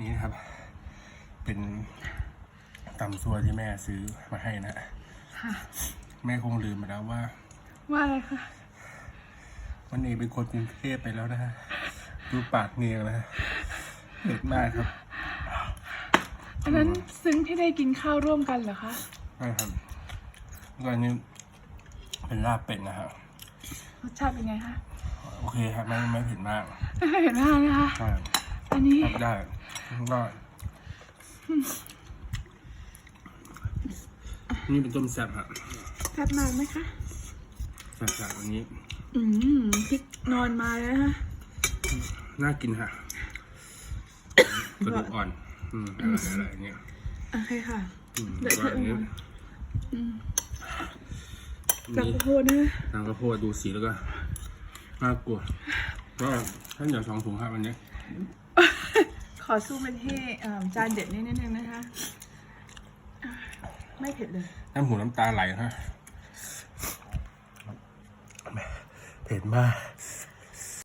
นี้นะครับ เป็นตำซัวที่แม่ซื้อมาให้นะ ค่ะ แม่คงลืมไปแล้วว่า ว่าอะไรคะวันนี้เป็นคนกรุงเทพไปแล้วนะฮะดูปากเนียงนะฮะเผ็ดมากครับอันนั้นซึ้งที่ได้กินข้าวร่วมกันเหรอคะใช่ครับแล้วก็อันนี้เป็นลาบเป็ดนะฮะรสชาติเป็นไงคะ โอเคครับไม่ไม่เผ็ดมากเห็นไหมคะนะคะ ใช่ อันนี้รับได้ก็นี่เป็นต้มแซ่บฮะแซ่บมากไหมคะแซ่บๆอันนี้ อืมพริกนอนมาเลยนะคะน่ากินฮะกระดูกอ่อน อืมอะไรอะไรๆเนี่ยโอเคค่ะอืมเดี๋ยวแล้วก็อันนี้อืมอันกับนี้ข้าวโพดนะทางกระโพดดูสีแล้วก็น่ากลัวก็ท่านอย่าสองถุงครับอันนี้ ขอสู้ไปที่เอ่อจานเด็ดนี้นิดนึงนะคะอ่าไม่เผ็ดเลย น้ำหูน้ำตาไหลฮะเผ็ดมาก